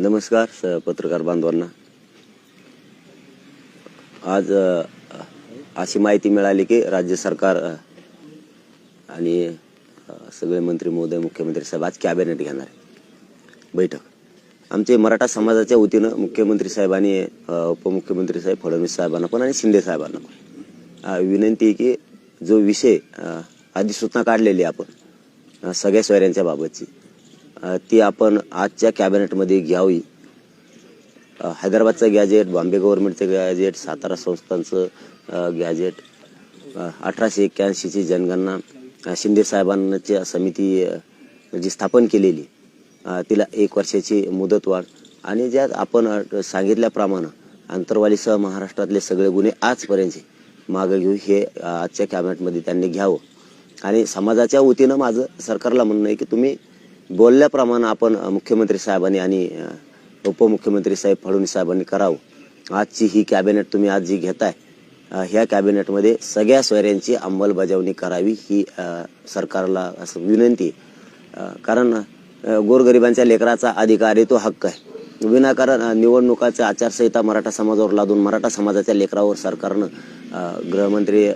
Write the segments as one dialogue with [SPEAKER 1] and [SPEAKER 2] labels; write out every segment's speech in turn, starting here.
[SPEAKER 1] नमस्कार स- पत्रकार बांधवांना. आज अशी माहिती मिळाली की राज्य सरकार आणि सगळे मंत्री महोदय मुख्यमंत्री साहेब आज कॅबिनेट घेणार आहे. बैठक. आमचे मराठा समाजाच्या वतीनं मुख्यमंत्री साहेबांनी उपमुख्यमंत्री साहेब फडणवीस साहेबांना पण आणि शिंदे साहेबांना पण. विनंती आहे की जो विषय अधिसूचना काढलेली आहे आपण सगळ्या सोयऱ्यांच्या बाबतची ती आपण आजच्या कॅबिनेटमध्ये घ्यावी. हैदराबादचं गॅजेट बॉम्बे गव्हर्नमेंटचं गॅजेट सातारा संस्थांचं गॅजेट अठराशे एक्क्याऐंशीची जनगणना शिंदे साहेबांच्या समिती जी स्थापन केलेली तिला एक वर्षाची मुदतवाढ आणि ज्यात आपण अ, सांगितल्याप्रमाणे आंतरवालीसह महाराष्ट्रातले सगळे गुन्हे आजपर्यंतचे मागं घेऊ हे आजच्या कॅबिनेटमध्ये त्यांनी घ्यावं. आणि समाजाच्या वतीनं माझं सरकारला म्हणणं आहे की तुम्ही बोलल्याप्रमाणे आपण मुख्यमंत्री साहेबांनी आणि उपमुख्यमंत्री साहेब फडणवीस साहेबांनी करावं. आजची ही कॅबिनेट तुम्ही आज जी घेताय ह्या कॅबिनेटमध्ये सगळ्या सोयऱ्यांची अंमलबजावणी करावी ही सरकारला असं विनंती कारण गोरगरिबांच्या लेकराचा अधिकार आहे तो हक्क आहे. विनाकारण निवडणुकाचा आचारसंहिता मराठा समाजावर लादून मराठा समाजाच्या लेकरावर सरकारनं गृहमंत्री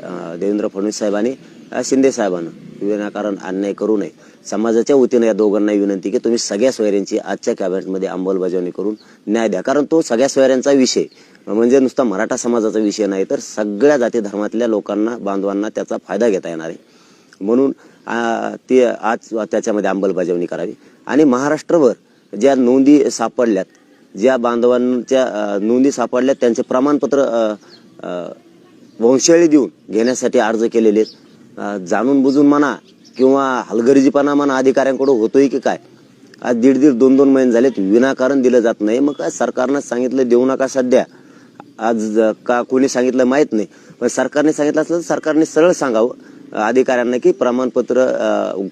[SPEAKER 1] देवेंद्र फडणवीस साहेबांनी शिंदे साहेबांना विनाकारण अन्याय करू नये. समाजाच्या वतीनं या दोघांनाही विनंती की तुम्ही सगळ्या सोयऱ्यांची आजच्या कॅबिनेटमध्ये अंमलबजावणी करून न्याय द्या. कारण तो सगळ्या सोयऱ्यांचा विषय. म्हणजे नुसता मराठा समाजाचा विषय नाही तर सगळ्या जाती धर्मातल्या लोकांना बांधवांना त्याचा फायदा घेता येणार आहे. म्हणून ते आज त्याच्यामध्ये अंमलबजावणी करावी. आणि महाराष्ट्रभर ज्या नोंदी सापडल्यात ज्या बांधवांच्या नोंदी सापडल्यात त्यांचे प्रमाणपत्र वंशाळी देऊन घेण्यासाठी अर्ज केलेले जाणून बुजून म्हणा किंवा हलगर्जीपणा म्हणा अधिकाऱ्यांकडून होतोय की काय? आज दीड दीड दोन दोन महिने झालेत विनाकारण दिलं जात नाही. मग काय सरकारनं सांगितलं देऊ नका सध्या. आज का कोणी सांगितलं माहीत नाही. पण सरकारने सांगितलं असलं तर सरकारने सरळ सांगावं. अधिकाऱ्यांना की प्रमाणपत्र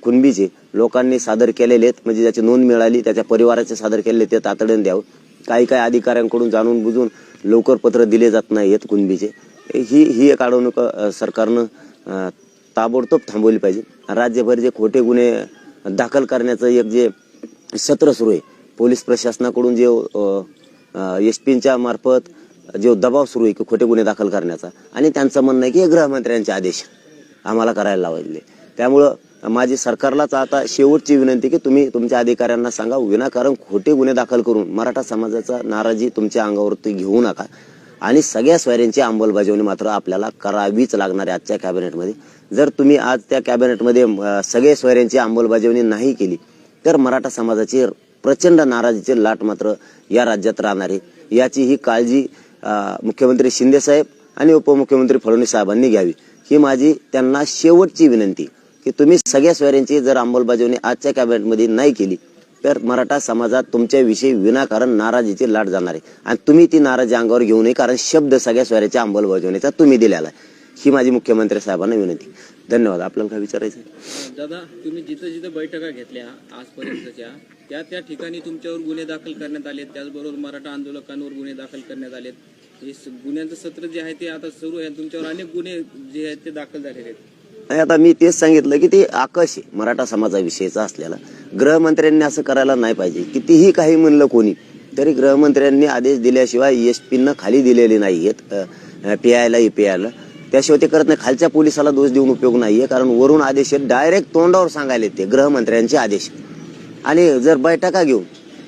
[SPEAKER 1] कुणबीचे लोकांनी सादर केलेले आहेत. म्हणजे ज्याची नोंद मिळाली त्याच्या परिवाराचे सादर केलेले ते तातडीने द्यावं. काही काही अधिकाऱ्यांकडून जाणून बुजून लवकर पत्र दिले जात नाही आहेत कुणबीचे. ही ही एक अडवणूक सरकारनं ताबडतोब थांबवली पाहिजे. राज्यभर जे खोटे गुन्हे दाखल करण्याचं एक जे सत्र सुरू आहे पोलीस प्रशासनाकडून जे एस पींच्या मार्फत जो दबाव सुरू आहे की खोटे गुन्हे दाखल करण्याचा आणि त्यांचं म्हणणं आहे की गृहमंत्र्यांचे आदेश आम्हाला करायला लावले. त्यामुळं माझी सरकारलाच आता शेवटची विनंती की तुम्ही तुमच्या अधिकाऱ्यांना सांगा विनाकारण खोटे गुन्हे दाखल करून मराठा समाजाचा नाराजी तुमच्या अंगावरती घेऊ नका. आणि सगळ्या सोयऱ्यांची अंमलबजावणी मात्र आपल्याला करावीच लागणार आहे आजच्या कॅबिनेटमध्ये. जर तुम्ही आज त्या कॅबिनेटमध्ये सगळे सोयऱ्यांची अंमलबजावणी नाही केली तर मराठा समाजाची प्रचंड नाराजीची लाट मात्र या राज्यात राहणार आहे. याची ही काळजी मुख्यमंत्री शिंदे साहेब आणि उपमुख्यमंत्री फडणवीस साहेबांनी घ्यावी. ही माझी त्यांना शेवटची विनंती की तुम्ही सगळ्या सोयऱ्यांची जर अंमलबजावणी आजच्या कॅबिनेटमध्ये नाही केली तर मराठा समाजात तुमच्याविषयी विनाकारण नाराजीची लाट जाणार आहे. आणि तुम्ही ती नाराजी अंगावर घेऊ नये कारण शब्द सगळ्या सोयऱ्याच्या अंमलबजावणीचा तुम्ही दिलेला आहे. ही माझी मुख्यमंत्री साहेबांना विनंती. धन्यवाद. आपल्याला काय विचारायचं?
[SPEAKER 2] दादा तुम्ही जिथं जिथं बैठका घेतल्या आजपर्यंतच्या त्या त्या ठिकाणी तुमच्यावर गुन्हे दाखल करण्यात आले त्याचबरोबर मराठा आंदोलकांवर गुन्हे दाखल करण्यात आलेत. हे स- गुन्ह्यांचं सत्र जे आहे ते आता सुरू आहे. तुमच्यावर अनेक गुन्हे जे आहेत ते दाखल झालेले आहेत.
[SPEAKER 1] आणि आता मी तेच सांगितलं की ते आकाश आहे. मराठा समाजाविषयीचा असलेला. गृहमंत्र्यांनी असं करायला नाही पाहिजे. कितीही काही म्हणलं कोणी तरी गृहमंत्र्यांनी आदेश दिल्याशिवाय एस पीनं खाली दिलेले नाही आहेत पी आयला पी आयला त्याशिवाय ते करत नाही. खालच्या पोलिसाला दोष देऊन उपयोग नाहीये कारण वरून आदेश आहेत. डायरेक्ट तोंडावर सांगायला ते गृहमंत्र्यांचे आदेश. आणि जर बैठका घेऊन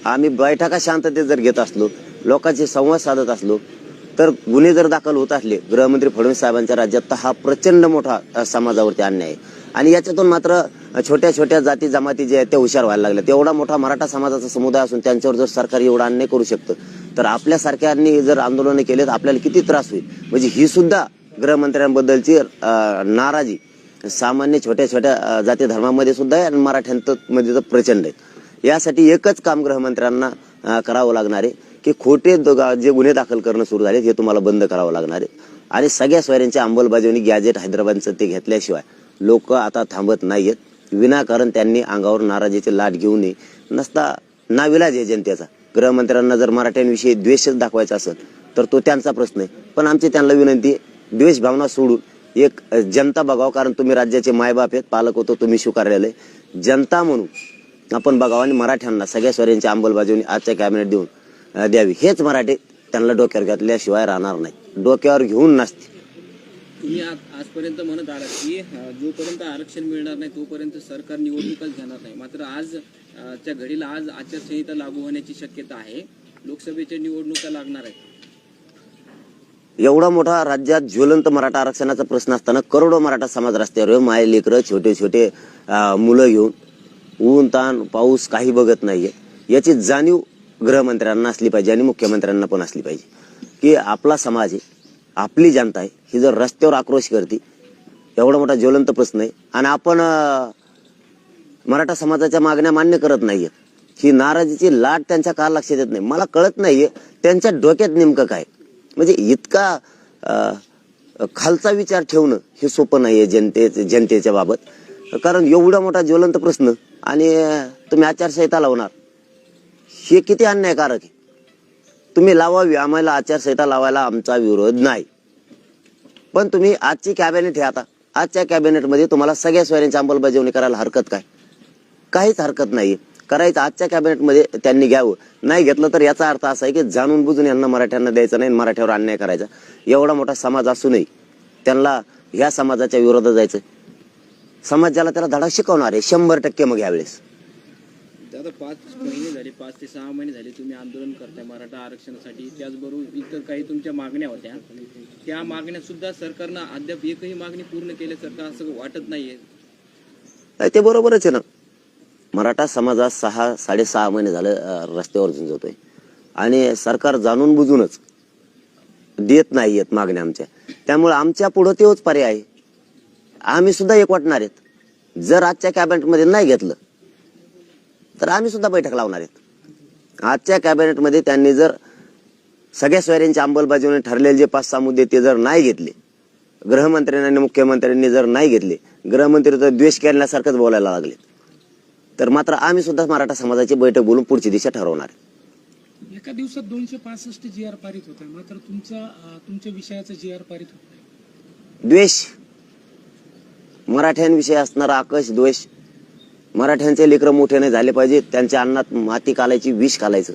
[SPEAKER 1] आम्ही बैठका शांततेत जर घेत असलो लोकांचे संवाद साधत असलो तर गुन्हे जर दाखल होत असले गृहमंत्री फडणवीस साहेबांच्या राज्यात तर हा प्रचंड मोठा समाजावरती अन्याय आहे. आणि याच्यातून मात्र छोट्या छोट्या जाती जमाती जे आहेत त्या हुशार व्हायला लागल्या. तेवढा मोठा मराठा समाजाचा समुदाय असून त्यांच्यावर जर सरकार एवढा अन्याय करू शकतं तर आपल्यासारख्यांनी जर आंदोलनं केले तर आपल्याला किती त्रास होईल? म्हणजे ही सुद्धा गृहमंत्र्यांबद्दलची नाराजी सामान्य छोट्या छोट्या जाती धर्मामध्ये सुद्धा आहे आणि मराठ्यांमध्ये तर प्रचंड आहे. यासाठी एकच काम गृहमंत्र्यांना करावं लागणार आहे की खोटे जे गुन्हे दाखल करणं सुरू झाले हे तुम्हाला बंद करावं लागणार आहे. आणि सगळ्या सोयऱ्यांची अंमलबजावणी गॅजेट हैदराबादचं ते घेतल्याशिवाय लोक आता थांबत नाहीयेत. विनाकारण त्यांनी अंगावर नाराजीची लाट घेऊ नये. नसता नाविलाज आहे जनतेचा. गृहमंत्र्यांना जर मराठ्यांविषयी द्वेषच दाखवायचा असेल तर तो त्यांचा प्रश्न आहे. पण आमची त्यांना विनंती द्वेषभावना द्वेष भावना सोडून एक जनता बघावं कारण तुम्ही राज्याचे मायबाप आहेत पालक होतो तुम्ही स्वीकारलेले जनता म्हणून आपण बघावं आणि मराठ्यांना सगळ्या स्वरांची अंमलबजावणी आजच्या कॅबिनेट देऊन द्यावी. हेच मराठी त्यांना डोक्यावर घेतल्याशिवाय राहणार नाही. डोक्यावर घेऊन नसते.
[SPEAKER 2] तुम्ही आजपर्यंत म्हणत आला की जोपर्यंत आरक्षण मिळणार नाही तोपर्यंत सरकार निवडणूकच घेणार नाही. मात्र आज च्या घडीला आज आचारसंहिता लागू होण्याची शक्यता आहे. लोकसभेच्या निवडणुका लागणार आहेत.
[SPEAKER 1] एवढा मोठा राज्यात ज्वलंत मराठा आरक्षणाचा प्रश्न असताना करोडो मराठा समाज रस्त्यावर माय लेकरं छोटे छोटे मुलं घेऊन ऊन ताण पाऊस काही बघत नाहीये. याची जाणीव गृहमंत्र्यांना असली पाहिजे आणि मुख्यमंत्र्यांना पण असली पाहिजे. की आपला समाज आहे आपली जनता आहे ही जर रस्त्यावर आक्रोश करते एवढा मोठा ज्वलंत प्रश्न आहे. आणि आपण मराठा समाजाच्या मागण्या मान्य करत नाहीये. ही नाराजीची लाट त्यांच्या का लक्षात येत नाही. मला कळत नाहीये त्यांच्या डोक्यात नेमकं काय म्हणजे इतका खालचा विचार ठेवणं हे सोपं नाही आहे जनते जनतेच्या बाबत. कारण एवढा मोठा ज्वलंत प्रश्न आणि तुम्ही आचारसंहिता लावणार. हे किती अन्यायकारक आहे. तुम्ही लावावी आम्हाला आचारसंहिता लावायला आमचा विरोध नाही. पण तुम्ही आजची कॅबिनेट हे आता आजच्या कॅबिनेटमध्ये तुम्हाला सगळ्या सोयऱ्यांची अंमलबजावणी करायला हरकत काय? काहीच हरकत नाही करायचं आजच्या कॅबिनेटमध्ये त्यांनी घ्यावं. नाही घेतलं तर याचा अर्थ असा आहे की जाणून बुजून यांना मराठ्यांना द्यायचं नाही मराठ्यावर अन्याय करायचा. एवढा मोठा समाज असूनही त्यांना ह्या समाजाच्या विरोधात जायचं. समाज ज्याला त्याला धडा शिकवणार आहे शंभर टक्के मग यावेळेस
[SPEAKER 2] आता पाच महिने झाले पाच ते सहा महिने झाले तुम्ही आंदोलन करताय मराठा आरक्षणासाठी. त्याचबरोबर इतर काही तुमच्या मागण्या होत्या. त्या मागण्या सुद्धा सरकारनं अद्याप एकही मागणी पूर्ण केल्यासारखं असं वाटत नाहीये.
[SPEAKER 1] नाही, ते बरोबरच आहे ना. मराठा समाजात सहा साडेसहा महिने झालं रस्त्यावर झुंजतोय. आणि सरकार जाणून बुजूनच देत नाही आहेत मागण्या आमच्या. त्यामुळे आमच्या पुढं तेच पर्याय आहे. आम्ही सुद्धा एक वाटणार आहेत. जर आजच्या कॅबिनेटमध्ये नाही घेतलं तर आम्ही सुद्धा बैठक लावणार आहेत. आजच्या कॅबिनेटमध्ये त्यांनी जर सगळ्या सोयऱ्यांची अंमलबजावणी ठरलेले जे पाच सहा मुद्दे ते जर नाही घेतले गृहमंत्र्यांनी आणि मुख्यमंत्र्यांनी जर नाही घेतले गृहमंत्री तर द्वेष केल्यासारखंच बोलायला लागले तर मात्र आम्ही सुद्धा मराठा समाजाची बैठक बोलून पुढची दिशा ठरवणार.
[SPEAKER 3] एका दिवसात दोनशे पासष्ट जी आर पारित होत आहे. मात्र तुमचा तुमच्या विषयाचा जी आर पारित होत नाही.
[SPEAKER 1] द्वेष. मराठ्यांविषयी असणारा आकश द्वेष. मराठ्यांचे लेकरं मोठे नाही झाले पाहिजे. त्यांच्या अन्नात माती कालायची विष कालायचं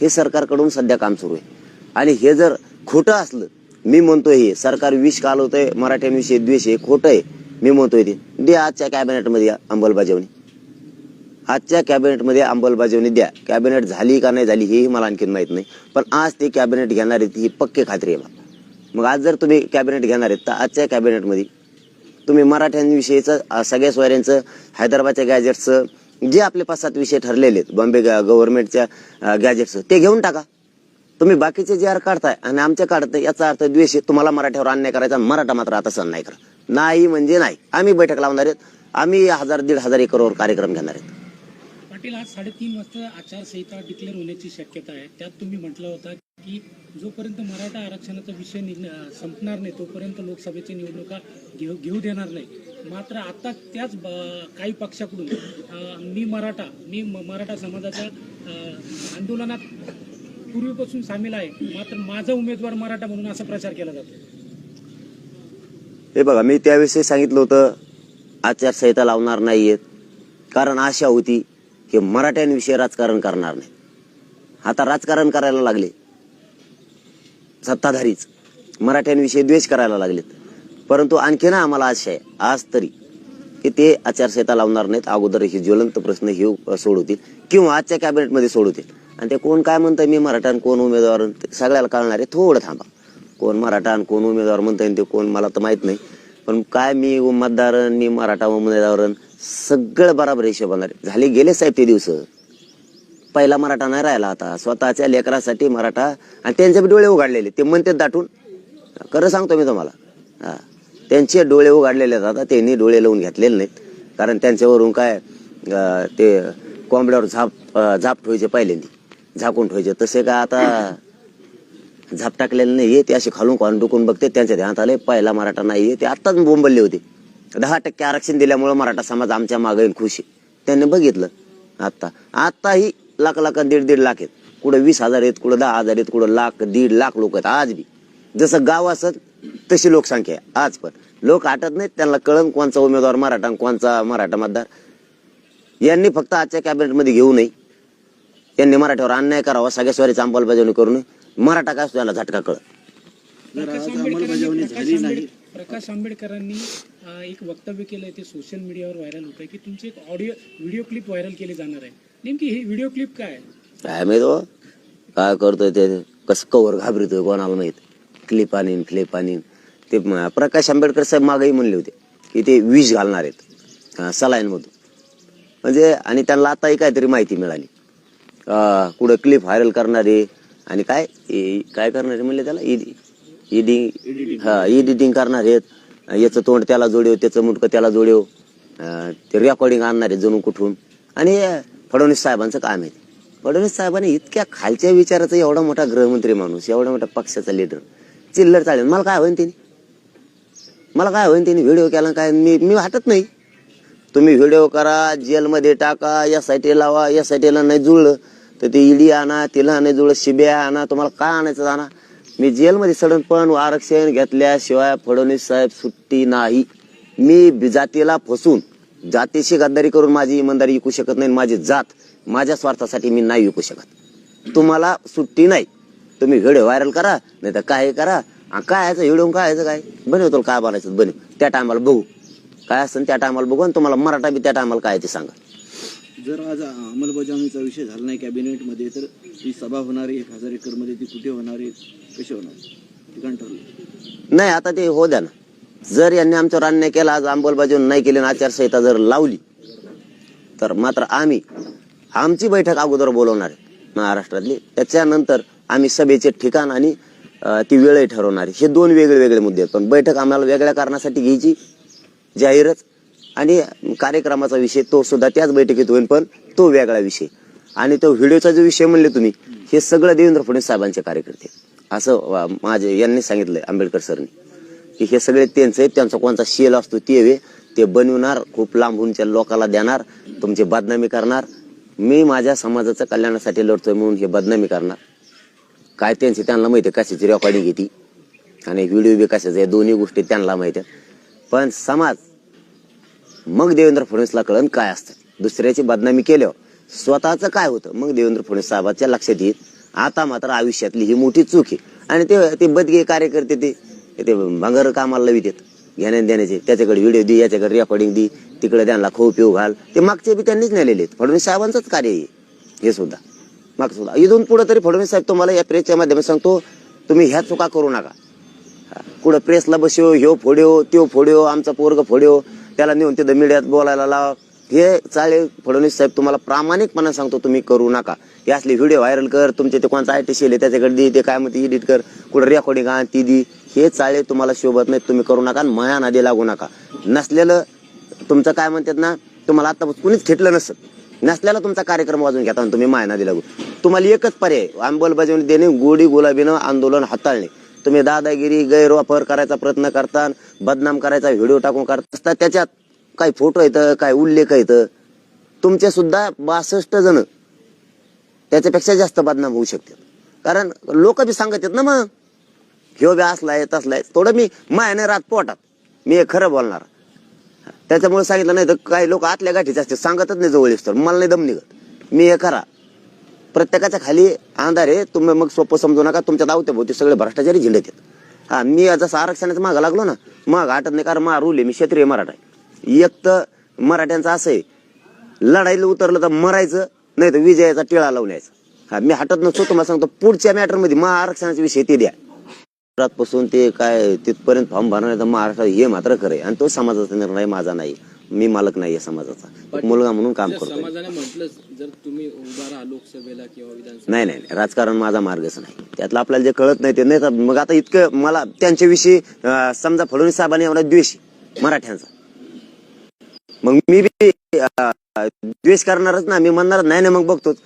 [SPEAKER 1] हे सरकारकडून सध्या काम सुरू आहे. आणि हे जर खोटं असलं मी म्हणतोय हे सरकार विष कालवतंय मराठ्यांविषयी द्वेष आहे खोटं आहे. मी म्हणतोय ते. द्या आजच्या कॅबिनेटमध्ये अंमलबजावणी. आजच्या कॅबिनेटमध्ये अंमलबजावणी द्या. कॅबिनेट झाली का नाही झाली हेही मला आणखीन माहीत नाही. पण आज ते कॅबिनेट घेणार आहेत ही पक्की खात्री आहे मला. मग आज जर तुम्ही कॅबिनेट घेणार आहेत तर आजच्या कॅबिनेटमध्ये तुम्ही मराठ्यांविषयीचं सगळ्या सोयऱ्यांचं हैदराबादच्या गॅजेट्सचं जे आपले पाच सात विषय ठरलेले आहेत बॉम्बे गव्हर्नमेंटच्या गॅजेट्सचं ते घेऊन टाका. तुम्ही बाकीचे जे आर काढताय आणि आमच्या काढत याचा अर्थ द्वेष आहे तुम्हाला मराठ्यावर अन्याय करायचा मराठा मात्र आता सण नाही करा नाही म्हणजे नाही. आम्ही बैठक लावणार आहेत. आम्ही हजार दीड हजार एकरवर कार्यक्रम घेणार आहेत.
[SPEAKER 3] पाटील आज साडेतीन वाजता आचारसंहिता डिक्लेअर होण्याची शक्यता आहे. त्यात तुम्ही म्हटलं होता की जोपर्यंत मराठा आरक्षणाचा विषय संपणार नाही तोपर्यंत लोकसभेची निवडणुका घेऊ घेऊ देणार नाही. मात्र आता त्याच ब- काही पक्षाकडून मी मराठा मी म- मराठा समाजाच्या आंदोलनात पूर्वीपासून सामील आहे. मात्र माझा उमेदवार मराठा म्हणून असा प्रचार केला जातो.
[SPEAKER 1] हे बघा मी त्याविषयी सांगितलं होतं आचारसंहिता लावणार नाहीयेत. कारण आशा होती की मराठ्यांविषयी राजकारण करणार नाही. आता राजकारण करायला लागले. सत्ताधारीच. मराठ्यांविषयी द्वेष करायला लागलेत. परंतु आणखी ना आम्हाला आशय आहे आज तरी की ते आचारसंहिता लावणार नाहीत. अगोदर ही ज्वलंत प्रश्न हे सोडवतील किंवा आजच्या कॅबिनेटमध्ये सोडवतील. आणि ते कोण काय म्हणतंय मी मराठा कोण उमेदवार सगळ्याला कळणार आहे. थोडं थांबा. कोण मराठा कोण उमेदवार म्हणताय ते कोण मला तर माहीत नाही. पण काय मी मतदार मी मराठा उमेदवार सगळं बराबर हिशोब होणार झाले गेले साहेब ते दिवस. पहिला मराठा नाही राहिला आता. स्वतःच्या लेकरासाठी मराठा आणि त्यांचे डोळे उघडलेले. ते म्हणतात दाटून. खरं सांगतो मी तुम्हाला. हा. त्यांचे डोळे उघडलेले आहेत आता. त्यांनी डोळे लावून घेतलेले नाहीत. कारण त्यांच्यावरून काय ते कोंबड्यावर झाप झाप ठेवायचे पहिल्यांदी. झाकून ठेवायचे. तसे काय आता झाप टाकलेले नाही ते असे खालून खालून डुकून बघते. त्यांच्या ध्यानात आले पहिला मराठा नाही ते आत्ताच बोंबलले होते. दहा टक्के आरक्षण दिल्यामुळे मराठा समाज आमच्या मागे खुश आहे. त्यांनी बघितलं आत्ता. आत्ताही लाख लाख दीड दीड लाख आहेत. कुठं वीस हजार आहेत कुठं दहा हजार आहेत कुठं लाख दीड लाख लोक आहेत. आज बी. जसं गाव असत तशी लोकसंख्या आहे. आज पण. लोक आटत नाहीत. त्यांना कळण कोणचा उमेदवार मराठा कोणचा मराठा मतदार. यांनी फक्त आजच्या कॅबिनेटमध्ये घेऊ नये. यांनी मराठ्यावर अन्याय करावा. सगळ्या स्वारीची अंमलबजावणी करून मराठा काय असतो याला झटका कळत?
[SPEAKER 3] प्रकाश आंबेडकरांनी प्रकाश अं, एक वक्तव्य केलंय ते सोशल मीडियावर व्हायरल होत आहे की तुमची एक ऑडिओ व्हिडिओ क्लिप व्हायरल केली जाणार आहे. नेमकी ही व्हिडिओ क्लिप काय आहे?
[SPEAKER 1] काय माहीत हो? काय करतोय ते? कसं कवर घाबरतोय कोणाला माहीत? क्लिप आणीन फ्लिप आणीन. ते म- प्रकाश आंबेडकर साहेब मागही म्हणले होते की ते विष घालणार आहेत. सलाईन मधून म्हणजे आणि त्यांना आताही काहीतरी माहिती मिळाली. अं, कुठं क्लिप व्हायरल करणारे आणि काय? ए- काय करणार म्हणले त्याला? इडिंग हा इडिटिंग करणार आहेत. याचं तोंड त्याला जोडव त्याचं मुटकं त्याला जोडव. अं, ते रेकॉर्डिंग आणणार आहे जणू कुठून. आणि फडणवीस साहेबांचं काम आहे. फडणवीस साहेबांनी इतक्या खालच्या विचाराचा एवढा मोठा गृहमंत्री माणूस एवढा मोठा पक्षाचा लिडर चिल्लर चालेल. मला काय होईन त्यांनी? मला काय होईन त्यांनी? व्हिडिओ केला काय? मी मी वाटत नाही. तुम्ही व्हिडिओ करा जेलमध्ये टाका एस आय टी लावा एस आय टीला नाही जुळलं. तर ते ईडी आणा तिला आणण्याजवळ जुळलं शिब्या आणा तुम्हाला काय आणायचं आणा. मी जेलमध्ये सडन पण आरक्षण घेतल्याशिवाय फडणवीस साहेब सुट्टी नाही. मी जातीला फसून जातीशी गद्दारी करून माझी इमानदारी विकू शकत नाही माझी जात माझ्या स्वार्थासाठी मी नाही विकू शकत. तुम्हाला सुट्टी नाही. तुम्ही व्हिडिओ व्हायरल करा नाही तर काय करा काय यायचं व्हिडिओ काय यायचं काय? बनव तुला काय बनायचं बनव त्या टायमाला बघू. काय असं त्या टायमाला बघू आणि तुम्हाला मराठा बी त्या टायमाला काय आहे ते सांगा.
[SPEAKER 4] जर आज अंमलबजावणीचा विषय झाला नाही कॅबिनेटमध्ये तर ही सभा होणार आहे एक हजार एकरमध्ये ती कुठे होणार आहे कशी होणार ठिकाण ठरलं.
[SPEAKER 1] नाही आता ते हो द्या ना. जर यांनी आमच्यावर अन्याय केला आज अंमलबजावणी नाही केली आणि आचारसंहिता जर लावली तर मात्र आम्ही आमची बैठक अगोदर बोलवणार आहे महाराष्ट्रातली. त्याच्यानंतर आम्ही सभेचे ठिकाण आणि ती वेळही ठरवणार हे दोन वेगळे वेगळे मुद्दे आहेत. पण बैठक आम्हाला वेगळ्या कारणासाठी घ्यायची जाहीरच आणि कार्यक्रमाचा विषय तो सुद्धा त्याच बैठकीत होईल पण तो वेगळा विषय. आणि तो व्हिडिओचा जो विषय म्हणले तुम्ही हे सगळं देवेंद्र फडणवीस साहेबांचे कार्यकर्ते. असं माझे यांनी सांगितलंय आंबेडकर सरनी. की हे सगळे त्यांचं आहे त्यांचा कोणता शेल असतो ते वे ते बनवणार खूप लांबूनच्या लोकांना देणार तुमची बदनामी करणार. मी माझ्या समाजाचं कल्याणासाठी लढतोय म्हणून हे बदनामी करणार. काय त्यांचे त्यांना माहिती आहे कशाची रेकॉर्डिंग घेते आणि व्हिडिओ बी कशाचे आहे दोन्ही गोष्टी त्यांना माहिती आहेत पण समाज मग देवेंद्र फडणवीसला कळण काय असतं. दुसऱ्याची बदनामी केल्यावर स्वतःचं काय होतं? मग देवेंद्र फडणवीस साहेबांच्या लक्षात येईल. आता मात्र आयुष्यातली ही मोठी चूक आहे. आणि ते ते बदगे कार्यकर्ते ते ते भंगार कामाला लावित देत. घेण्या देण्याचे त्याच्याकडे व्हिडिओ दे याच्याकडे रेकॉर्डिंग दे तिकडे त्यांना खाऊ पिऊ घाल. ते मागचे बी त्यांनीच नेलेले आहेत. फडणवीस साहेबांचंच कार्य आहे हे. सुद्धा. माग सुद्धा. इथून पुढे तरी फडणवीस साहेब तुम्हाला या प्रेसच्या माध्यमात सांगतो तुम्ही ह्या चुका करू नका. कुठं प्रेसला बसव ह्यो फोड्यो त्यो फोड्यो आमचा पोरग फोड्यो. त्याला नेऊन तिथं मीडियात बोलायला लाव. हे चाळे फडणवीस साहेब तुम्हाला प्रामाणिकपणा सांगतो तुम्ही करू नका. हे असले व्हिडिओ व्हायरल कर तुमचे ते कोणता आय टी आहे त्याच्याकडे दे ते काय म्हणते एडिट कर. कुठं रेकॉर्डिंग आण ती दी. हे चाळे तुम्हाला शोभत नाही तुम्ही करू नका आणि माया नादी लागू नका. नसलेलं तुमचं काय म्हणतात ना तुम्हाला आता कुणीच खेटलं नसत. नसल्याला तुमचा कार्यक्रम वाजून घेता आणि तुम्ही माया नादी लागू. तुम्हाला एकच पर्याय अंमलबजावणी देणे गोडी गुलाबीनं आंदोलन हाताळणे. तुम्ही दादागिरी गैरवापर करायचा प्रयत्न करता बदनाम करायचा व्हिडिओ टाकून करता त्याच्यात काही फोटो येतं काय उल्लेख येतं. तुमचे सुद्धा बासष्ट जण त्याच्यापेक्षा जास्त बदनाम होऊ शकतात. कारण लोक बी सांगत आहेत ना मग ह्यो बी असलाय तसलाय थोडं मी मायाने रात पोटात. मी हे खरं बोलणार. त्याच्यामुळे सांगितलं नाही तर काही लोक आतल्या गाठीचे असते सांगतच नाही जवळ तर मला नाही दम निघत. मी हे करा. प्रत्येकाच्या खाली अंधार आहे. तुम्ही मग सोपं समजू नका. तुमच्या दावते भोवती सगळे भ्रष्टाचारी झिंडत आहेत. हा मी जसं आरक्षणाचं मागं लागलो ना मग आटत नाही कारण मा रूल आहे मी क्षेत्रीय मराठा आहे. एक तर मराठ्यांचं असं आहे लढाईला उतरलं तर मरायचं नाही तर विजयाचा टिळा लावून यायचा. हा मी हटत नसतो तुम्हाला सांगतो पुढच्या मॅटरमध्ये महा आरक्षणाचे विषय ते द्या. पासून ते काय तिथपर्यंत फॉर्म भरण्याचं महाराष्ट्र हे मात्र खरं आहे. आणि तो समाजाचा निर्णय माझा नाही. मी मालक नाही समाजाचा. एक मुलगा म्हणून काम
[SPEAKER 2] जर
[SPEAKER 1] करतोय.
[SPEAKER 2] समाजाने म्हटलं जर तुम्ही उभा राहा लोकसभेला किंवा विधानसभेला.
[SPEAKER 1] नाही नाही नाही, राजकारण माझा मार्गच नाही. त्यातलं आपल्याला जे कळत नाही ते नाही तर मग आता इतकं मला त्यांच्याविषयी अं, समजा फडणवीस साहेबांनी एवढा द्वेष आहे मराठ्यांचा. मग मी बी अं, द्वेष करणारच ना मी म्हणणार नाही ना मग बघतोच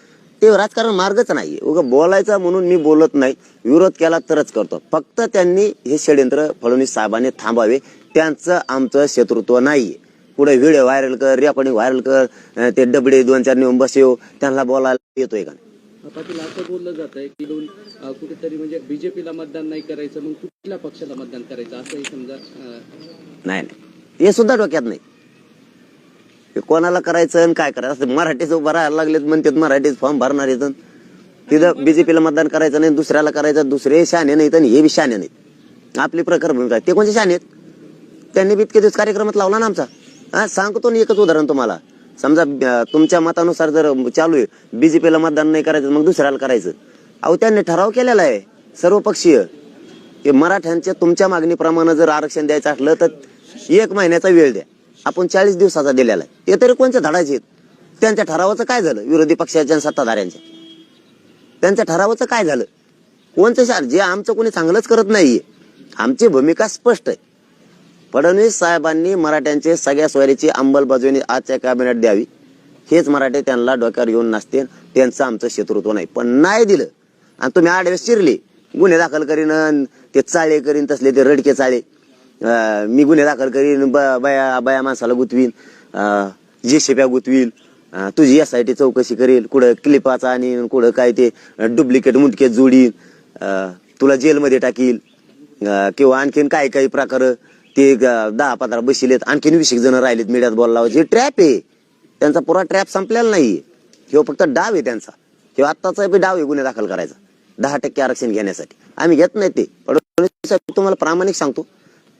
[SPEAKER 1] ते राजकारण मार्गच नाही उगा बोलायचा म्हणून मी बोलत नाही. विरोध केला तरच करतो. फक्त त्यांनी हे षडयंत्र फडणवीस साहेबांनी थांबावे. त्यांचं आमचं शत्रुत्व नाहीये. पुढे व्हिडिओ व्हायरल कर रेकॉर्डिंग व्हायरल कर ते डबडे दोन चार नेऊन बसव त्यांना बोलायला येतोय का?
[SPEAKER 2] पाटील असं बोललं जात आहे की दोन कुठेतरी म्हणजे बीजेपीला मतदान नाही करायचं मग कुठल्या पक्षाला मतदान करायचं? असंही समजा
[SPEAKER 1] नाही नाही. हे सुद्धा डोक्यात नाही. हे कोणाला करायचं आणि काय करायचं? असं मराठीच उभं राहायला लागलेत म्हणतात मराठीच फॉर्म भरणार आहेत. तिथं बीजेपीला मतदान करायचं नाही दुसऱ्याला करायचं दुसरे शाने नाहीत आणि हे बी शाने नाहीत. आपली प्रखर भूमिका. ते कोणते शाने आहेत? त्यांनी बी इतके दिवस कार्यक्रमात लावला ना आमचा. हा सांगतो ना एकच उदाहरण तुम्हाला. समजा तुमच्या मतानुसार जर चालू आहे बीजेपीला मतदान नाही करायचं मग दुसऱ्याला करायचं. अहो त्यांनी ठराव केलेला आहे सर्वपक्षीय. की मराठ्यांच्या तुमच्या मागणीप्रमाणे जर आरक्षण द्यायचं असलं तर एक महिन्याचा वेळ द्या. आपण चाळीस दिवसाचा दिलेला आहे. ते तरी कोणत्या धडायचे आहेत? त्यांच्या ठरावाचं काय झालं? विरोधी पक्षाच्या सत्ताधाऱ्यांच्या. त्यांच्या ठरावाचं काय झालं? कोणचं शार जे आमचं कोणी चांगलंच करत नाहीये आमची भूमिका स्पष्ट आहे. फडणवीस साहेबांनी मराठ्यांचे सगळ्या स्वारीची अंमलबजावणी आजच्या कॅबिनेट द्यावी. हेच मराठे त्यांना डोक्यावर येऊन नसते त्यांचं आमचं शत्रुत्व नाही. पण नाही दिलं. आणि तुम्ही आडवेस चिरले. गुन्हे दाखल करीन ते चाळे करीन तसले ते रडके चाळे. मी गुन्हे दाखल करीन ब- बया बया माणसाला गुतवीन. जे शेप्या गुतवीन. तुझी एस आय टी चौकशी करेल कुठं क्लिपाचा आणि कुठं काय ते डुप्लिकेट मुटके जोडीन. तुला जेलमध्ये टाकील किंवा आणखीन काही काही प्रकार ते दहा पंधरा बसिलेत आणखीन वीस जण राहिलेत मीडियात बोलला हे ट्रॅप आहे. त्यांचा पुरा ट्रॅप संपलेला नाहीये. किंवा फक्त डाव आहे त्यांचा. किंवा आत्ताचा डाव आहे गुन्हे दाखल करायचा. दहा टक्के आरक्षण घेण्यासाठी. आम्ही घेत नाही ते. फडणवीस तुम्हाला प्रामाणिक सांगतो.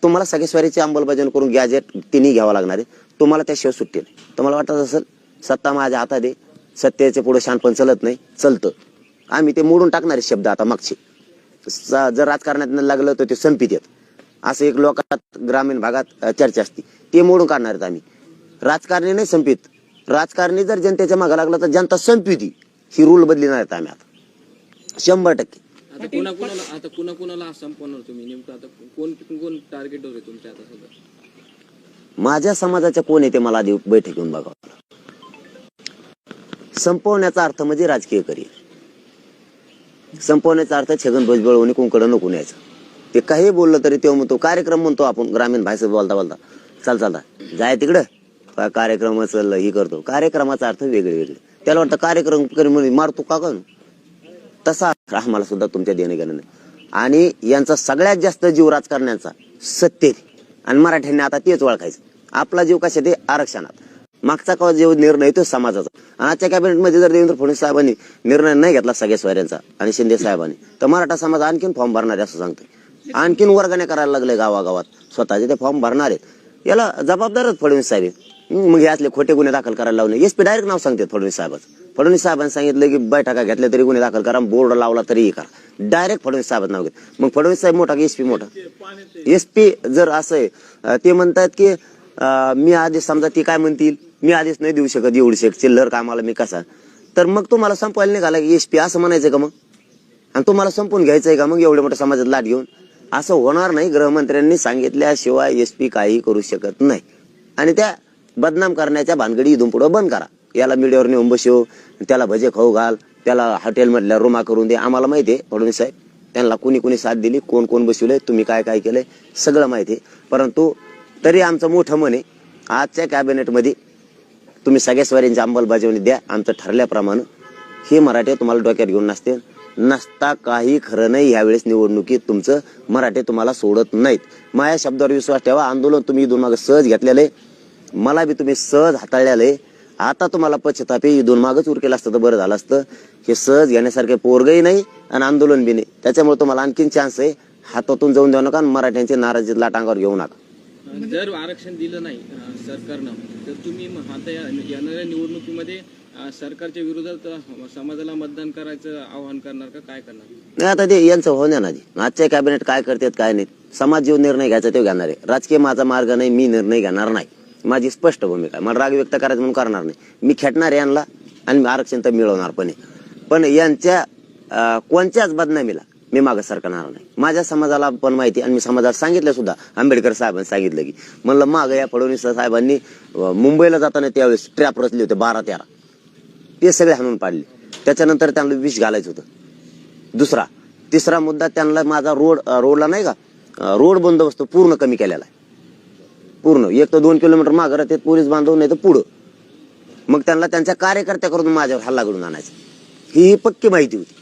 [SPEAKER 1] तुम्हाला सगळे स्वारीची अंमलबजावणी करून गॅजेट तिन्ही घ्यावं लागणार आहे. तुम्हाला त्याशिवाय सुट्टी नाही. तुम्हाला वाटत असेल सत्ता माझ्या हातात आहे. सत्तेचे पुढे शानपण चलत नाही. चलतं. आम्ही ते मोडून टाकणारे शब्द आता मागचे. जर राजकारणात लागलं तर ते संपित येत. असं एक लोकात ग्रामीण भागात चर्चा असते. ते मोडून काढणार आहेत आम्ही. राजकारणी नाही संपित. राजकारणी जर जनतेच्या मागे लागला तर जनता संपिती ही रूल बदलिणार आहेत आम्ही आता. शंभर टक्के.
[SPEAKER 2] आता कुणा कुणाला आता कुणा कुणाला संपवणार तुम्ही? नेमकं आता कोण कोण टार्गेट आहे तुमच्या आता सध्या?
[SPEAKER 1] माझ्या समाजाच्या कोण येते मला आधी बैठक घेऊन बघावं संपवण्याचा अर्थ म्हणजे राजकीय करिअर. संपवण्याचा अर्थ छगन भुजबळ कोणकडं नको न्यायचं. ते काही बोललं तरी तेव्हा म्हणतो कार्यक्रम म्हणतो आपण ग्रामीण भाषेत बोलता बोलता. चाल चालता जाय तिकडं. का कार्यक्रम चल ही करतो. कार्यक्रमाचा अर्थ वेगळे वेगळे. त्याला वाटतं कार्यक्रम करी मारतो का का तसा आम्हाला सुद्धा तुमच्या देणे घेणं नाही. आणि यांचा सगळ्यात जास्त जीव राजकारण्यांचा सत्तेत आणि मराठ्यांनी आता तेच ओळखायचं. आपला जीव कशा ते आरक्षणात. मागचा का जीव निर्णय तो समाजाचा. आणि आजच्या कॅबिनेटमध्ये जर देवेंद्र फडणवीस साहेबांनी निर्णय नाही घेतला सगळ्या स्वाऱ्यांचा आणि शिंदे साहेबांनी तर मराठा समाज आणखीन फॉर्म भरणार आहे असं सांगतोय. आणखीन वर्गाने करायला लागले गावागावात. स्वतःचे ते फॉर्म भरणार आहेत. याला जबाबदारच फडणवीस साहेब मग हे असले खोटे गुन्हे दाखल करायला लावले. एस पी डायरेक्ट नाव सांगते फडणवीस साहेबाचं. फडणवीस साहेबांनी सांगितलं की बैठका घेतल्या तरी गुन्हे दाखल करा बोर्ड लावला तरीही करा. डायरेक्ट फडणवीस साहेबांचं नाव घेत. मग फडणवीस साहेब मोठा की एस पी मोठा. एस पी जर असं आहे ते म्हणतात की मी आधीच समजा ती काय म्हणतील मी आधीच नाही देऊ शकत एवढी एक चिल्लर कामाला मी कसा? तर मग तुम्हाला संपवायला निघाला एस पी असं म्हणायचं का मग? आणि तुम्हाला संपून आहे का मग एवढ्या मोठ्या समाजात लाट घेऊन? असं होणार नाही. गृहमंत्र्यांनी सांगितल्याशिवाय एस पी काही करू शकत नाही. आणि त्या बदनाम करण्याच्या भानगडी इथून पुढे बंद करा. याला मीडियावर नेऊन बसव त्याला भजे खाऊ घाल त्याला हॉटेलमधल्या रुमा करून दे. आम्हाला माहिती आहे फडणवीस साहेब त्यांना कुणी कुणी साथ दिली कोण कोण बसवले तुम्ही काय काय केलंय सगळं माहिती आहे. परंतु तरी आमचं मोठं मन आहे आजच्या कॅबिनेटमध्ये तुम्ही सगळ्या स्वारींची अंमलबजावणी द्या. आमचं ठरल्याप्रमाणे हे मराठी तुम्हाला डोक्यात घेऊन नसते नसता काही खरं नाही यावेळेस निवडणुकीत तुमचं मराठे तुम्हाला सोडत नाहीत. माझ्या शब्दावर विश्वास ठेवा आंदोलन तुम्ही इथून मागं सहज घेतलेलं. आहे मला बी तुम्ही सहज हाताळलेलं. आहे आता तुम्हाला पश्चाताप इथून मागच उरकेलं असतं तर बरं झालं असतं. हे सहज घेण्यासारखे पोरगही नाही आणि आंदोलन बी नाही. त्याच्यामुळे तुम्हाला आणखीन चान्स आहे. हातातून जाऊन देऊ नका आणि मराठ्यांची नाराजी लाटांगावर घेऊ नका.
[SPEAKER 2] जर आरक्षण दिलं नाही सरकारनं तर तुम्ही येणाऱ्या निवडणुकीमध्ये सरकारच्या विरोधात समाजाला मतदान करायचं आवाहन करणार का? काय करणार?
[SPEAKER 1] नाही आता ते यांचं होण्या ना आजच्या कॅबिनेट काय करतात काय नाही. समाज जो निर्णय घ्यायचा तो घेणार आहे. राजकीय माझा मार्ग नाही मी निर्णय घेणार नाही. माझी स्पष्ट भूमिका आहे. मला राग व्यक्त करायचं म्हणून करणार नाही. मी खेटणार यांना आणि आरक्षण तर मिळवणार पण आहे. पण यांच्या अं, कोणत्याच बदनामीला मी मागं सरकणार नाही. माझ्या समाजाला पण माहिती आणि मी समाजाला सांगितलं सुद्धा. आंबेडकर साहेबांनी सांगितलं की म्हणलं मागं या फडणवीस साहेबांनी अं, मुंबईला जाताना त्यावेळेस ट्रॅप रचले होते बारा तेरा. ते सगळे हाणून पाडले. त्याच्यानंतर त्यांना विष घालायचं होतं. दुसरा तिसरा मुद्दा त्यांना माझा रोड रोडला नाही का रोड बंदोबस्त पूर्ण कमी केलेला आहे. पूर्ण. एक तर दोन किलोमीटर मागं राहते पोलीस बांधव नाही तर पुढं. मग त्यांना त्यांच्या कार्यकर्त्याकडून माझ्यावर हल्ला घडून आणायचा. ही ही पक्की माहिती होती.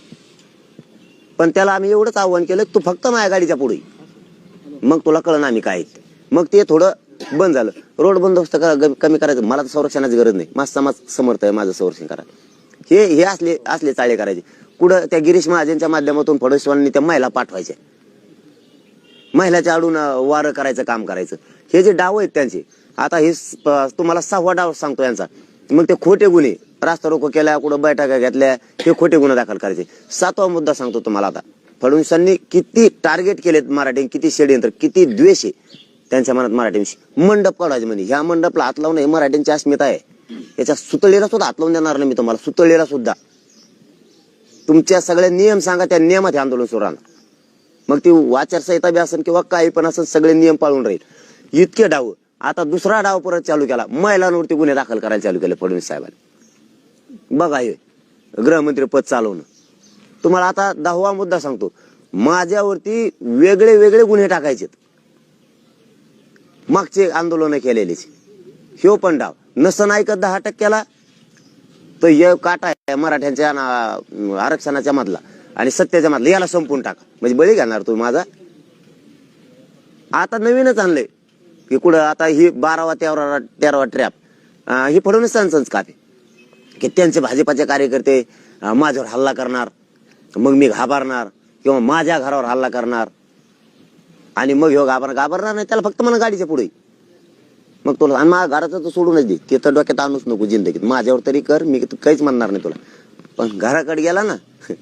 [SPEAKER 1] पण त्याला आम्ही एवढंच आव्हान केलं तू फक्त माझ्या गाडीच्या पुढे मग तुला कळण आम्ही काय मग ते थोडं बंद झालं. रोड बंदोबस्त कमी करायचं मला तर संरक्षणाची गरज नाही. माझा समाज समर्थ आहे माझं संरक्षण करा. हे हे असले असले चाळे करायचे. कुठं त्या गिरीश महाजनच्या माध्यमातून फडणवीसांनी त्या महिला पाठवायच्या. महिलाच्या आडून वारं करायचं काम करायचं. हे जे डाव आहेत त्यांचे आता हे तुम्हाला सहावा डाव सांगतो यांचा. मग ते खोटे गुन्हे रास्ता रोको केल्या कुठं बैठका घेतल्या हे खोटे गुन्हे दाखल करायचे. सातवा मुद्दा सांगतो तुम्हाला आता. फडणवीसांनी किती टार्गेट केलेत मराठी किती षडयंत्र किती द्वेष आहे. त्यांच्या मनात मराठी मंडप काढायचे म्हणजे ह्या मंडपला हात लावणं हे मराठ्यांची अस्मिता आहे. याच्या सुतळीला सुद्धा हात लावून देणार नाही मी तुम्हाला. सुतळीला सुद्धा. तुमच्या सगळे नियम सांगा त्या नियमात हे आंदोलन सुरू राहणार. मग ती आचारसंहिता बी असेल किंवा काही पण असेल सगळे नियम पाळून राहील. इतके डाव. आता दुसरा डाव परत चालू केला. महिलांवरती गुन्हे दाखल करायला चालू केले फडणवीस साहेबांनी. बघा हे. गृहमंत्री पद चालवणं. तुम्हाला आता दहावा मुद्दा सांगतो. माझ्यावरती वेगळे वेगळे गुन्हे टाकायचेत. मागचे आंदोलनं केलेलीच ह्यो पण डाव. नसन ऐकत दहा टक्क्याला तर हे काटा आहे मराठ्यांच्या आरक्षणाच्या मधला आणि सत्याच्या मधला याला संपून टाका. म्हणजे बळी घेणार तुम्ही माझा? आता नवीनच आणलंय. की कुठं आता ही बारावा तेरावा तेरावा ट्रॅप ही फडणवीसांचंच कापे की त्यांचे भाजपाचे कार्यकर्ते माझ्यावर हल्ला करणार मग मी घाबरणार किंवा माझ्या घरावर हल्ला करणार. आणि मग ह्यो घाबर घाबरणार नाही त्याला फक्त म्हणा गाडीच्या पुढे. मग तुला आणि माझ्या घराचं तर सोडूनच दे. ते तर डोक्यात आणूच नको जिंदगीत. माझ्यावर तरी कर मी काहीच म्हणणार नाही तुला. पण घराकडे गेला ना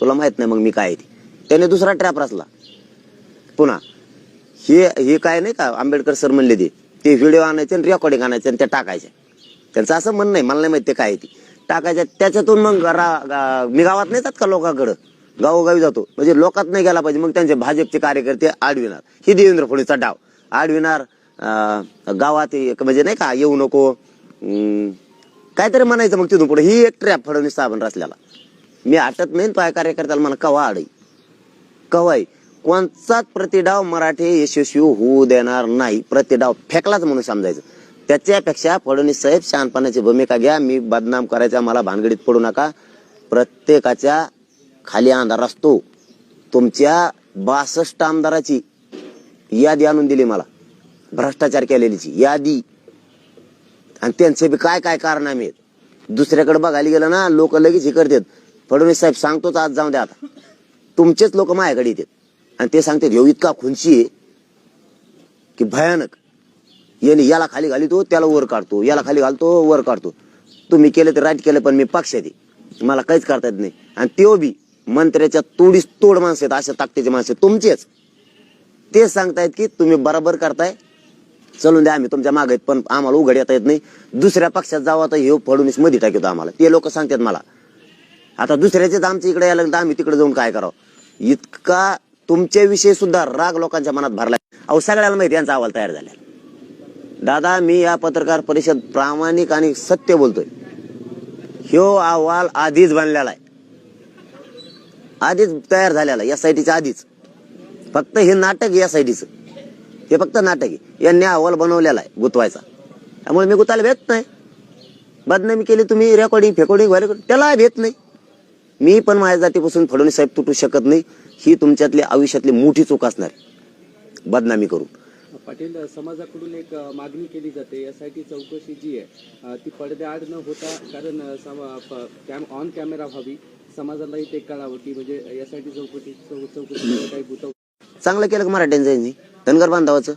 [SPEAKER 1] तुला माहीत नाही मग मी काय ते. त्याने दुसरा ट्रॅप रचला. पुन्हा हे हे काय नाही का आंबेडकर सर म्हणले ते. ते व्हिडिओ आणायचे आणि रेकॉर्डिंग आणायचे आणि त्या टाकायच्या. त्यांचं असं म्हणणं नाही मला नाही माहिती ते काय आहे ते. टाकायच्या त्याच्यातून मग घरा गा- मी गावात नाही जात का लोकांकडं? गावोगावी जातो. म्हणजे लोकात नाही गेला पाहिजे मग त्यांचे भाजपचे कार्यकर्ते आडविणार. ही देवेंद्र फडणवीसचा डाव. आडविणार गावात एक म्हणजे नाही का येऊ नको काहीतरी म्हणायचं मग तिथून पुढे. ही एक ट्रॅप फडणवीस साहेबांनी रचलेला मी आटत नाही पाय कार्यकर्त्याला मला कवा आडई कवाई? कोणचाच प्रतिडाव मराठी यशस्वी होऊ देणार नाही. प्रतिडाव फेकलाच म्हणून समजायचं. त्याच्यापेक्षा फडणवीस साहेब शहाणपणाची भूमिका घ्या. मी बदनाम करायचा मला भानगडीत पडू नका. प्रत्येकाच्या खाली अंधार असतो. तुमच्या बासष्ट आमदाराची यादी आणून दिली मला. भ्रष्टाचार केलेलीची यादी. आणि त्यांचे बी काय काय कारण आहेत? दुसऱ्याकडे बघायला गेलं ना लोक लगेच हे करतात. फडणवीस साहेब सांगतोच आज जाऊ द्या आता. तुमचेच लोक माझ्याकडे येतात. आणि ते सांगतात ह्यो इतका खुनशी आहे की भयानक. याने याला खाली घालितो त्याला वर काढतो. याला खाली घालतो वर काढतो. तुम्ही केलं तर राईट केलं पण मी पक्षात आहे. मला काहीच करता येत नाही. आणि तो बी मंत्र्याच्या तोडीस तोड माणसं आहेत अशा ताकदीचे माणसं आहेत, तुमचेच. ते सांगतायत की तुम्ही बरोबर करताय. चलून द्या आम्ही तुमच्या मागे पण आम्हाला उघड येता येत नाही. दुसऱ्या पक्षात जावं तर हे फडणवीसमध्ये टाकतो आम्हाला. ते लोक सांगतात मला. आता दुसऱ्याचेच आमच्या इकडे यायला लागलं तर आम्ही तिकडे जाऊन काय करावं? इतका तुमच्याविषयी सुद्धा राग लोकांच्या मनात भरलाय. अहो सगळ्याला माहिती यांचा अहवाल तयार झाला दादा मी या पत्रकार परिषद प्रामाणिक आणि सत्य बोलतोय. ह्यो अहवाल आधीच बनलेला आहे. आधीच तयार झालेला एस आय टीच्या आधीच. फक्त हे नाटक एस आय टीचं हे फक्त नाटक आहे. यांनी अहवाल बनवलेला आहे गुतवायचा. त्यामुळे मी गुताला भेट नाही. बदनामी केली तुम्ही रेकॉर्डिंग फेकॉर्डिंग व्हायला त्याला भेट नाही. मी पण माझ्या जातीपासून फडणवीस साहेब तुटू शकत नाही. ही तुमच्यातली आयुष्यातली मोठी चूक असणार आहे. बदनामी करून.
[SPEAKER 5] पाटील समाजाकडून एक मागणी केली जाते. एस आय टी चौकशी जी आहे ती पडद्याआड न होता कारण कॅम ऑन कॅमेरा व्हावी. समाजालाही ते कळावं की म्हणजे यासाठी चौकशी चौकशी काही गुतव
[SPEAKER 1] चांगलं केलं का मराठ्यांचं यांनी? धनगर बांधवाचं?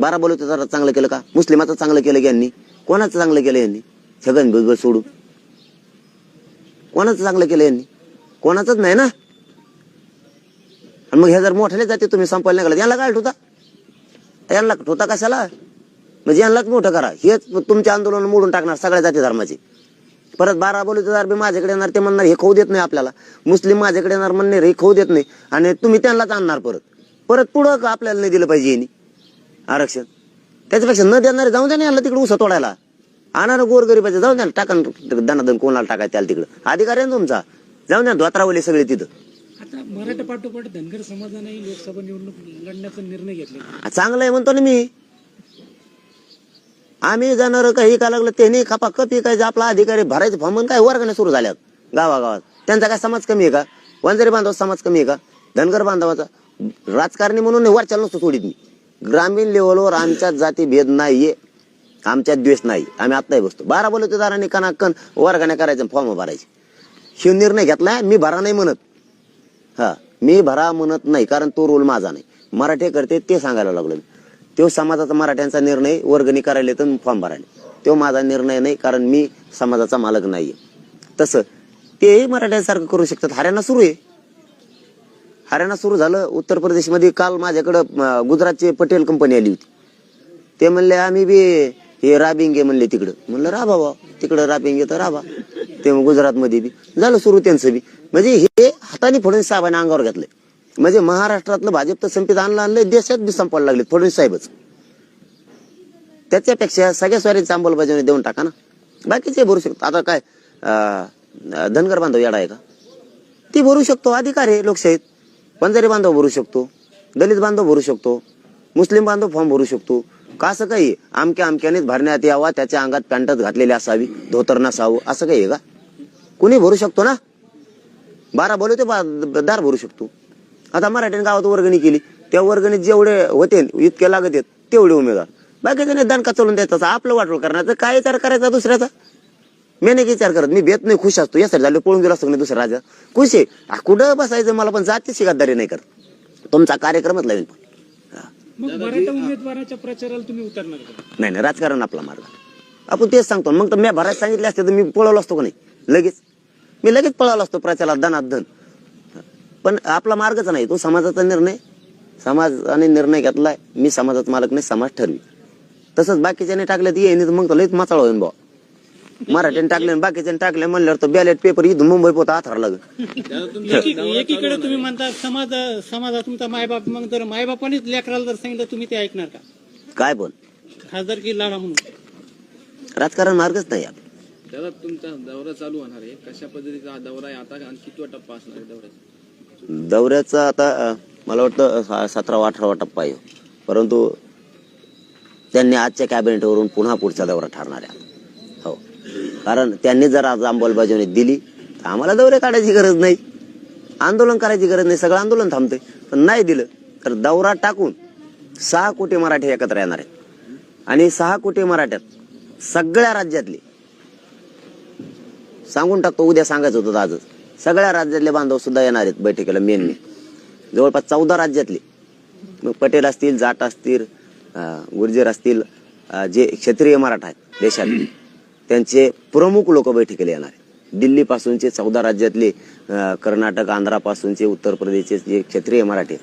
[SPEAKER 1] बारा बोलवते जरा चांगलं केलं का? मुस्लिमाचं चांगलं केलं यांनी? कोणाचं चांगलं केलं यांनी? छगन भुजबळ सोडून. कोणाचं चांगलं केलं यांनी? कोणाचंच नाही ना? आणि मग हे जर मोठ्याने जाते तुम्ही संपायला नाही यांना काय ठोता? यांना ठोता कशाला? म्हणजे यांनाच मोठं करा. हेच तुमचे आंदोलन मोडून टाकणार सगळ्या जाती धर्माचे. परत बारा बोलवतेदार बी माझ्याकडे येणार ते म्हणणार हे खाऊ देत नाही आपल्याला. मुस्लिम माझ्याकडे येणार म्हणणार हे खाऊ देत नाही. आणि तुम्ही त्यांनाच आणणार परत. परत पुढं का आपल्याला नाही दिलं पाहिजे यांनी? आरक्षण. त्याच्यापेक्षा न देणारे जाऊन द्या ना याला तिकडे उसा तोडायला आणणार गोरगरीबाचे जाऊन द्या टाका दनादन कोणाला टाकाय त्याला तिकडं. अधिकार आहे ना तुमचा. जाऊन द्या धोत्रावले सगळे तिथं.
[SPEAKER 3] आता मराठा पाठोपाठ धनगर समाजानेही लोकसभा निवडणूक लढण्याचा निर्णय घेतला.
[SPEAKER 1] चांगलं आहे म्हणतो ना मी. आम्ही जाणार काही काय लागलं त्यांनी खपा कपी काय आपला अधिकारी भरायचे फॉर्म काय वर्गाने सुरू झाल्यात गावागावात. त्यांचा काय समाज कमी आहे का? वंजारी बांधव समाज कमी आहे का? धनगर बांधवाचा. राजकारणी म्हणून वरच्या नसतो सोडित मी. ग्रामीण लेवलवर आमच्यात जाती भेद नाहीये. आमच्यात द्वेष नाही. आम्ही आत्ताही बसतो. बारा बलुतेदारांनी कनाकन वर्गाने करायचं फॉर्म भरायचे. शिव निर्णय घेतलाय मी भरा नाही म्हणत. हा मी भरा म्हणत नाही कारण तो रोल माझा नाही. मराठे करते ते सांगायला लागलो मी. तो समाजाचा मराठ्यांचा निर्णय वर्गणी करायला तर फॉर्म भरायला. तो माझा निर्णय नाही कारण मी समाजाचा मालक नाहीये. तसं तेही मराठ्यांसारखं करू शकतात. हरियाणा सुरू आहे. हरियाणा सुरू झालं. उत्तर प्रदेशमध्ये काल माझ्याकडं गुजरातची पटेल कंपनी आली होती. ते म्हणले आम्ही बी हे राबिंगे म्हणले तिकडं. म्हणलं रा तिकडं राबिंगे तर राबा. ते गुजरातमध्ये बी. झालं सुरू त्यांचं बी. म्हणजे हे हाताने फोडून साहेबांनी अंगावर घातलं म्हणजे महाराष्ट्रातलं भाजप तर आणलं आणलंय देशात बी संपायला लागले फडणवीस साहेबच. त्याच्यापेक्षा सगळ्या स्वारीची अंमलबजावणी देऊन टाका ना. बाकीचे भरू शकतो. आता काय धनगर बांधव येडा आहे का? ती भरू शकतो अधिकार आहे लोकशाहीत. पंजारी बांधव भरू शकतो दलित बांधव भरू शकतो मुस्लिम बांधव फॉर्म भरू शकतो. का असं काही? आमक्या आमक्यानेच भरण्यात यावा त्याच्या अंगात पॅन्टच घातलेली असावी धोतर नसावं असं काही आहे का? कुणी भरू शकतो ना? बारा बोलवते बा- दार भरू शकतो. आता मराठ्याने गावात वर्गणी केली. त्या वर्गणीत जेवढे होते इतके लागत आहेत तेवढे उमेदवार. बाकीच्याने दणका चलून द्यायचा आपलं वाटोळ करण्याचं काय विचार करायचा दुसऱ्याचा? मी नाही विचार करत. मी भेट नाही खुश असतो. यासाठी झाले पळून गेलो असतो नाही दुसऱ्या राजा खुश आहे. कुठं बसायचं मला पण जातीची गद्दारी नाही करत. तुमचा कार्यक्रमच लावेल पण.
[SPEAKER 3] मग मराठा उमेदवाराच्या प्रचाराला तुम्ही उतरणार
[SPEAKER 1] नाही नाही राजकारण आपला मार्ग. आपण तेच सांगतो. मग तर मी भरायला सांगितले असते तर मी पळवलो असतो का नाही? लगेच. मी लगेच पळालो असतो प्रचारात धनात धन. पण आपला मार्गच नाही तो समाजाचा निर्णय. समाजाने निर्णय घेतलाय मी समाजाचा मालक नाही समाज ठरवी. तसंच बाकीच्याने टाकले तर येईन मग तर लईच माचाळ होईन बा मराठ्याने टाकले आणि बाकीच्याने टाकले म्हणल्यावर तर बॅलेट पेपर इथून मुंबई पोता हात लागेल
[SPEAKER 6] एकीकडे तुम्ही म्हणता समाज समाजा तुमचा मायबाप मग जर मायबापानेच लेकराला जर सांगितलं तुम्ही ते ऐकणार का?
[SPEAKER 1] काय पण.
[SPEAKER 6] खासदार की लढा म्हणून?
[SPEAKER 1] राजकारण मार्गच नाही आपला.
[SPEAKER 2] दादा तुमचा दौरा चालू होणार आहे. कशा पद्धतीचा दौरा आहे? आता कितवा टप्पा असणार आहे दौऱ्याचा?
[SPEAKER 1] दौऱ्याचा आता मला वाटतं सतरावा अठरावा टप्पा आहे. परंतु त्यांनी आजच्या कॅबिनेटवरून पुन्हा पुढचा दौरा ठरणार आहे. हो. कारण त्यांनी जर आज अंमलबजावणी दिली तर आम्हाला दौरे काढायची गरज नाही. आंदोलन करायची गरज नाही. सगळं आंदोलन थांबते पण नाही दिलं तर दौरा टाकून सहा कोटी मराठी एकत्र येणार आहेत. आणि सहा कोटी मराठ्यात सगळ्या राज्यातले सांगून टाकतो उद्या सांगायचं होतं आजच. सगळ्या राज्यातले बांधव सुद्धा येणार आहेत बैठकीला मेन मेन जवळपास चौदा राज्यातले. मग पटेल असतील जाट असतील गुर्जर असतील जे क्षेत्रीय मराठा आहेत देशात त्यांचे प्रमुख लोक बैठकीला येणार आहेत. दिल्लीपासूनचे चौदा राज्यातले कर्नाटक आंध्रापासूनचे उत्तर प्रदेशचे जे क्षेत्रीय मराठी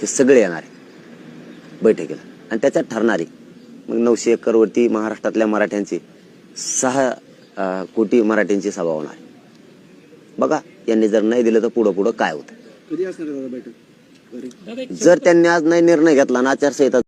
[SPEAKER 1] हे सगळे येणार आहे बैठकीला. आणि त्याच्यात ठरणारी मग नऊशे एकरवरती महाराष्ट्रातल्या मराठ्यांचे सहा कोटी मराठ्यांची सभा होणार आहे. बघा यांनी जर नाही दिलं तर पुढं पुढं काय होतं? जर त्यांनी आज नाही निर्णय घेतला ना आचारसंहिता